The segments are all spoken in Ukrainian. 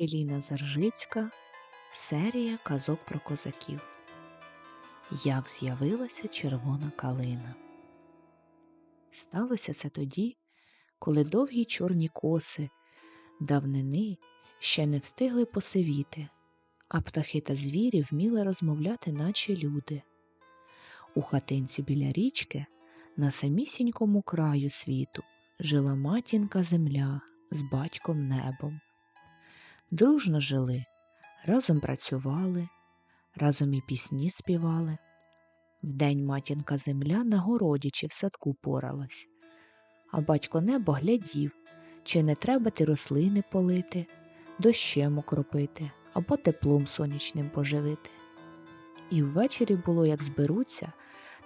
Еліна Заржицька Серія казок про козаків. Як з'явилася червона калина. Сталося це тоді, коли довгі чорні коси давнини ще не встигли посивіти, а птахи та звірі вміли розмовляти, наче люди. У хатинці біля річки, на самісінькому краю світу, жила матінка земля з батьком небом. Дружно жили, разом працювали, разом і пісні співали. Вдень матінка земля на городі чи в садку поралась, а батько небо глядів, чи не треба ти рослини полити, дощем окропити або теплом сонячним поживити. І ввечері було, як зберуться,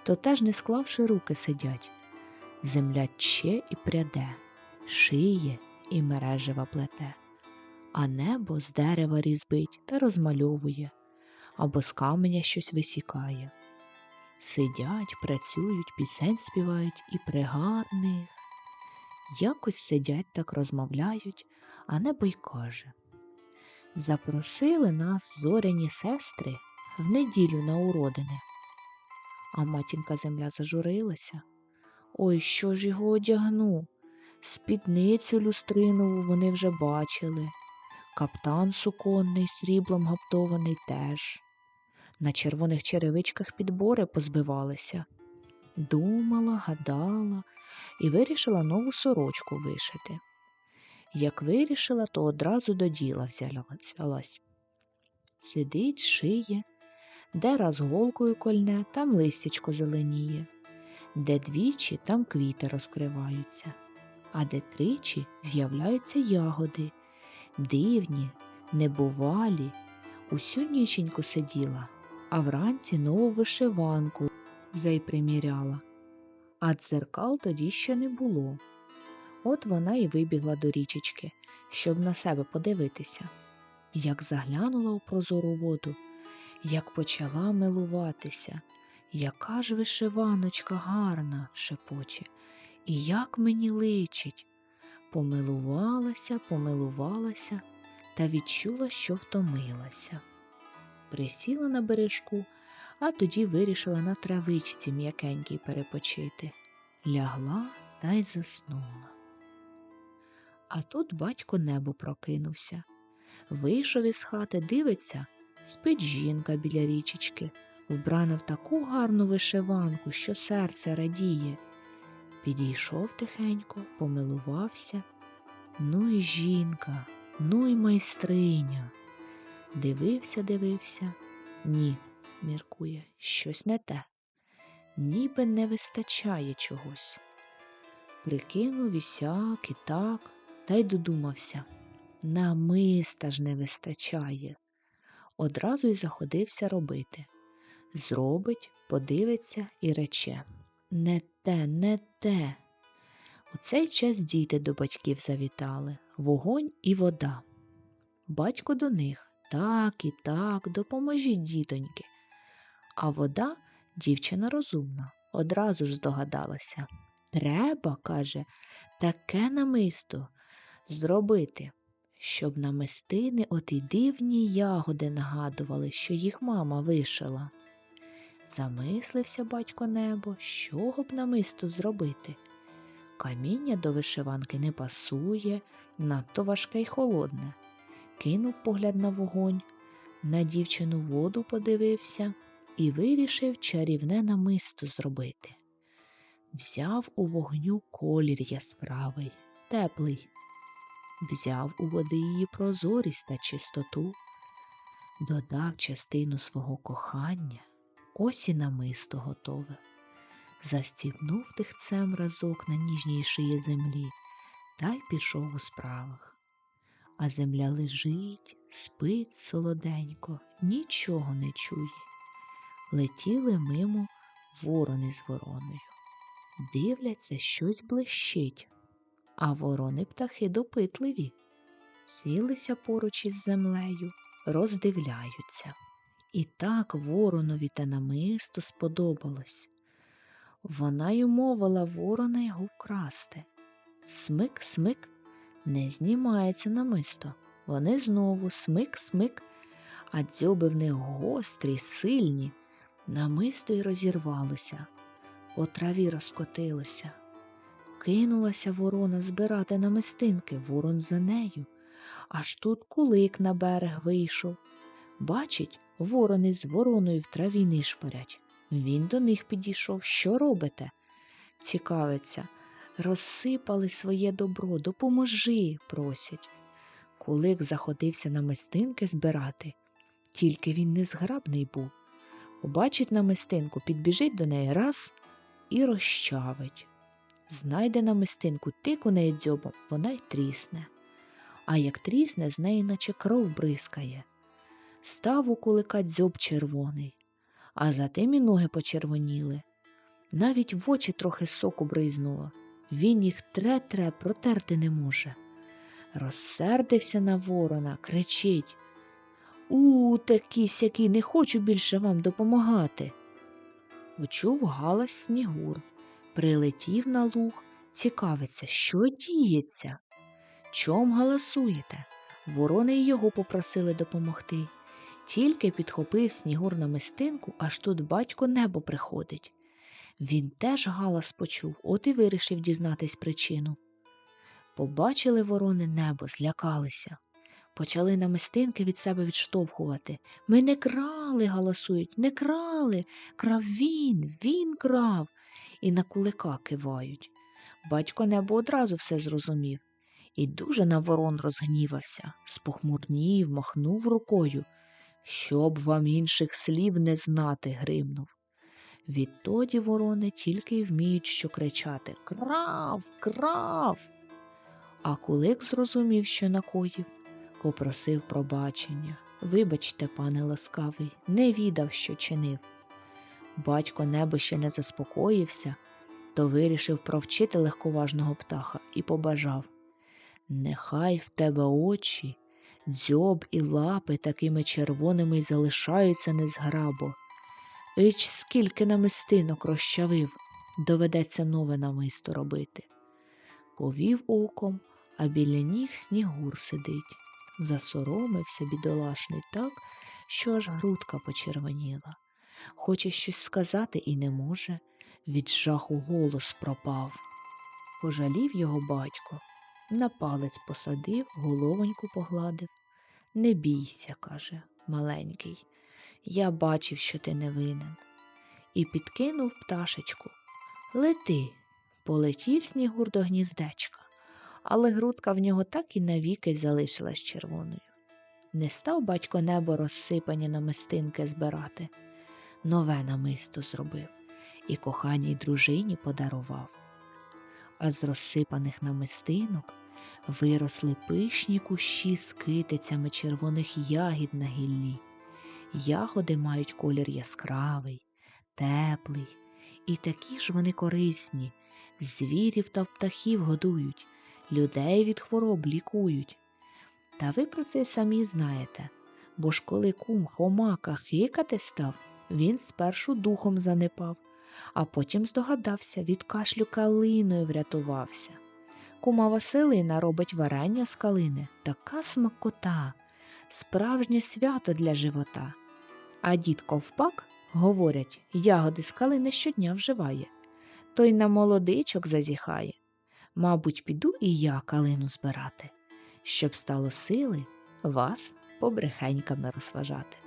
то теж не склавши руки сидять. Земля тче і пряде, шиє і мережева плете а небо з дерева різбить та розмальовує або з каменя щось висікає. Сидять, працюють, пісень співають і пригарних. Якось сидять так розмовляють, а небо й каже Запросили нас зоряні сестри в неділю на уродини. А матінка земля зажурилася. Ой, що ж його одягну? Спідницю люстринову вони вже бачили, Каптан суконний, сріблом гаптований теж. На червоних черевичках підбори позбивалися. Думала, гадала і вирішила нову сорочку вишити. Як вирішила, то одразу до діла взялась. Сидить, шиє, де раз голкою кольне, там листячко зеленіє, де двічі, там квіти розкриваються, а де тричі з'являються ягоди дивні, небувалі, усю ніченьку сиділа, а вранці нову вишиванку вже й приміряла. А дзеркал тоді ще не було. От вона і вибігла до річечки, щоб на себе подивитися. Як заглянула у прозору воду, як почала милуватися, яка ж вишиваночка гарна, шепоче, і як мені личить. Помилувалася, помилувалася та відчула, що втомилася. Присіла на бережку, а тоді вирішила на травичці м'якенькій перепочити. Лягла та й заснула. А тут батько небо прокинувся. Вийшов із хати, дивиться, спить жінка біля річечки, вбрана в таку гарну вишиванку, що серце радіє. Підійшов тихенько, помилувався. Ну й жінка, ну й майстриня. Дивився, дивився. Ні, міркує, щось не те, ніби не вистачає чогось. Прикинув і і так, та й додумався. Намиста ж не вистачає. Одразу й заходився робити. Зробить, подивиться і рече не те, не те. У цей час діти до батьків завітали вогонь і вода. Батько до них так і так, допоможіть, дітоньки. А вода, дівчина розумна, одразу ж здогадалася. Треба, каже, таке намисто зробити, щоб намистини оті дивні ягоди нагадували, що їх мама вишила. Замислився батько небо, чого б намисто зробити. Каміння до вишиванки не пасує, надто важке й холодне. Кинув погляд на вогонь, на дівчину воду подивився і вирішив чарівне намисто зробити. Взяв у вогню колір яскравий, теплий, взяв у води її прозорість та чистоту, додав частину свого кохання ось і намисто готове. Застібнув тихцем разок на ніжній шиї землі та й пішов у справах. А земля лежить, спить солоденько, нічого не чує. Летіли мимо ворони з вороною. Дивляться, щось блищить, а ворони птахи допитливі. Сілися поруч із землею, роздивляються. І так воронові та намисто сподобалось. Вона й умовила ворона його вкрасти. Смик, смик, не знімається намисто. Вони знову смик-смик, а дзьоби в них гострі, сильні. Намисто й розірвалося, по траві розкотилося. Кинулася ворона збирати намистинки, ворон за нею. Аж тут кулик на берег вийшов. Бачить, ворони з вороною в траві нишпорять. Він до них підійшов. Що робите? Цікавиться. Розсипали своє добро, допоможи, просять. Кулик заходився намистинки збирати, тільки він незграбний був. Побачить намистинку, підбіжить до неї раз і розчавить. Знайде намистинку, тик у неї дзьобом, вона й трісне. А як трісне, з неї наче кров бризкає. Став у кулика дзьоб червоний, а затим і ноги почервоніли. Навіть в очі трохи соку бризнуло. Він їх тре-тре протерти не може. Розсердився на ворона, кричить У, такі сякі, не хочу більше вам допомагати. Почув галас Снігур, прилетів на луг, цікавиться, що діється. Чом галасуєте? Ворони й його попросили допомогти. Тільки підхопив Снігур на мистинку, аж тут батько небо приходить. Він теж галас почув, от і вирішив дізнатись причину. Побачили ворони небо, злякалися. Почали намистинки від себе відштовхувати. Ми не крали, галасують, не крали. Крав він, він крав. І на кулика кивають. Батько небо одразу все зрозумів. І дуже на ворон розгнівався, спохмурнів, махнув рукою. Щоб вам інших слів не знати, гримнув. Відтоді ворони тільки й вміють що кричати Крав, крав. А кулик зрозумів, що накоїв, попросив пробачення. Вибачте, пане ласкавий, не відав, що чинив. Батько небо ще не заспокоївся, то вирішив провчити легковажного птаха і побажав Нехай в тебе очі, дзьоб і лапи такими червоними й залишаються незграбо. Ич скільки намистинок розчавив, доведеться нове намисто робити. Повів оком, а біля ніг снігур сидить. Засоромився бідолашний так, що аж грудка почервоніла. Хоче щось сказати і не може. Від жаху голос пропав. Пожалів його батько, на палець посадив, головоньку погладив. Не бійся, каже, маленький, я бачив, що ти не винен. І підкинув пташечку. Лети, полетів снігур до гніздечка, але грудка в нього так і навіки залишилась червоною. Не став батько небо розсипані намистинки збирати, нове намисто зробив і коханій дружині подарував. А з розсипаних намистинок виросли пишні кущі з китицями червоних ягід на гіллі. Ягоди мають колір яскравий, теплий, і такі ж вони корисні, звірів та птахів годують, людей від хвороб лікують. Та ви про це самі знаєте, бо ж коли кум хомака хикати став, він спершу духом занепав, а потім здогадався, від кашлю калиною врятувався. Кума Василина робить варення з калини, така смакота, справжнє свято для живота. А дід ковпак, говорять, ягоди з калини щодня вживає, той на молодичок зазіхає. Мабуть, піду і я калину збирати, щоб стало сили вас побрехеньками розважати.